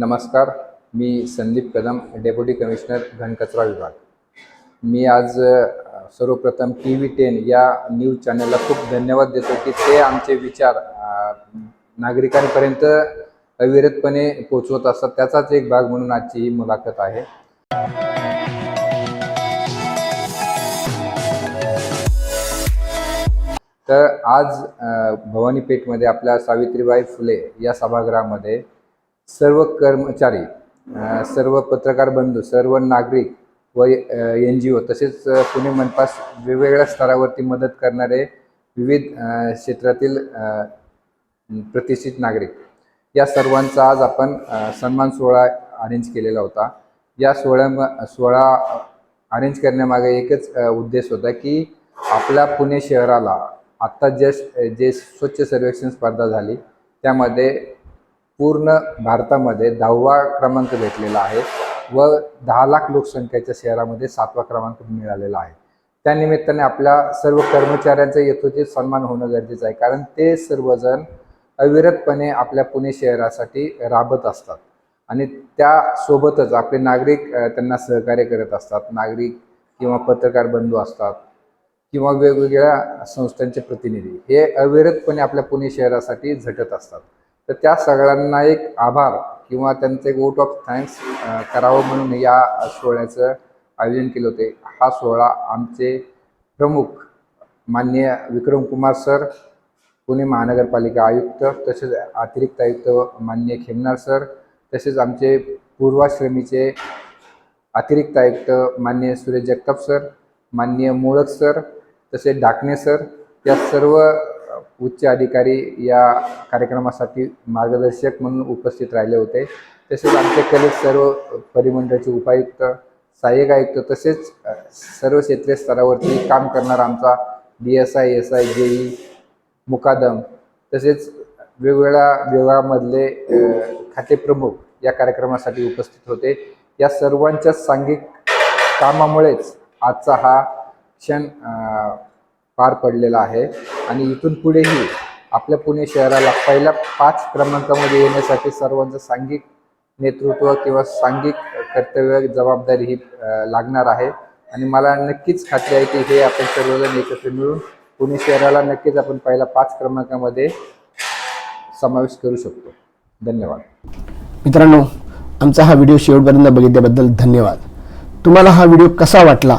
नमस्कार मी Sandeep Kadam deputy commissioner घनकचरा विभाग. मी आज सर्वप्रथम टी व्ही टेन या न्यूज चॅनलला खूप धन्यवाद देतो की ते आमचे विचार नागरिकांपर्यंत अविरतपणे पोचवत असतात. त्याचाच एक भाग म्हणून आजची ही मुलाखत आहे. तर आज भवानीपेठमध्ये भवानी पेठमध्ये आपल्या सावित्रीबाई फुले या सभागृहामध्ये सर्व कर्मचारी सर्व पत्रकार बंधू सर्व नागरिक व एन जी ओ तसेच पुणे मनपास वेगवेगळ्या स्तरावरती मदत करणारे विविध क्षेत्रातील प्रतिष्ठित नागरिक. या सर्वांचा आज आपण सन्मान सोहळा अरेंज केलेला होता. या सोहळ्या सोहळा अरेंज करण्यामागे एकच उद्देश होता की आपल्या पुणे शहराला आत्ता जस्ट जे स्वच्छ सर्वेक्षण स्पर्धा झाली त्यामध्ये पूर्ण भारतामध्ये दहावा क्रमांक भेटलेला आहे व दहा लाख लोकसंख्येच्या शहरामध्ये सातवा क्रमांक मिळालेला आहे. त्यानिमित्ताने आपल्या सर्व कर्मचाऱ्यांचा यथोचित सन्मान होणं गरजेचं आहे कारण ते सर्वजण अविरतपणे आपल्या पुणे शहरासाठी राबत असतात आणि त्यासोबतच आपले नागरिक त्यांना सहकार्य करत असतात. नागरिक किंवा पत्रकार बंधू असतात किंवा वेगवेगळ्या संस्थांचे प्रतिनिधी हे अविरतपणे आपल्या पुणे शहरासाठी झटत असतात. तर त्या सगळ्यांना एक आभार किंवा त्यांचं एक वोट ऑफ थँक्स करावं म्हणून या सोहळ्याचं आयोजन केलं होते. हा सोहळा आमचे प्रमुख माननीय विक्रम कुमार सर पुणे महानगरपालिका आयुक्त तसेच अतिरिक्त आयुक्त माननीय खेमनार सर तसेच आमचे पूर्वाश्रमीचे अतिरिक्त आयुक्त माननीय सुरेश जगताप सर माननीय मोळक सर तसेच डाकणे सर या सर्व उच्च अधिकारी या कार्यक्रमासाठी मार्गदर्शक म्हणून उपस्थित राहिले होते. तसेच आमचे कलिग सर्व परिमंडळाचे उपायुक्त सहाय्यक आयुक्त तसेच सर्व क्षेत्रीय स्तरावरती काम करणारा आमचा D S I S I J E मुकादम तसेच वेगवेगळ्या विभागामधले खातेप्रमुख या कार्यक्रमासाठी उपस्थित होते. या सर्वांच्या सांघिक कामामुळेच आजचा हा क्षण पार पडलेला आहे. आणि इथून पुढेही आपल्या पुणे शहराला पहिल्या पाच क्रमांकामध्ये येण्यासाठी सर्वांचं सांघिक नेतृत्व किंवा सांघिक कर्तव्य जबाबदारी ही लागणार आहे. आणि मला नक्कीच खात्री आहे की हे आपण सर्वजण एकत्र मिळून पुणे शहराला नक्कीच आपण पहिल्या पाच क्रमांकामध्ये समावेश करू शकतो. धन्यवाद. मित्रांनो आमचा हा व्हिडिओ शेवटपर्यंत बघितल्याबद्दल धन्यवाद. तुम्हाला हा व्हिडिओ कसा वाटला?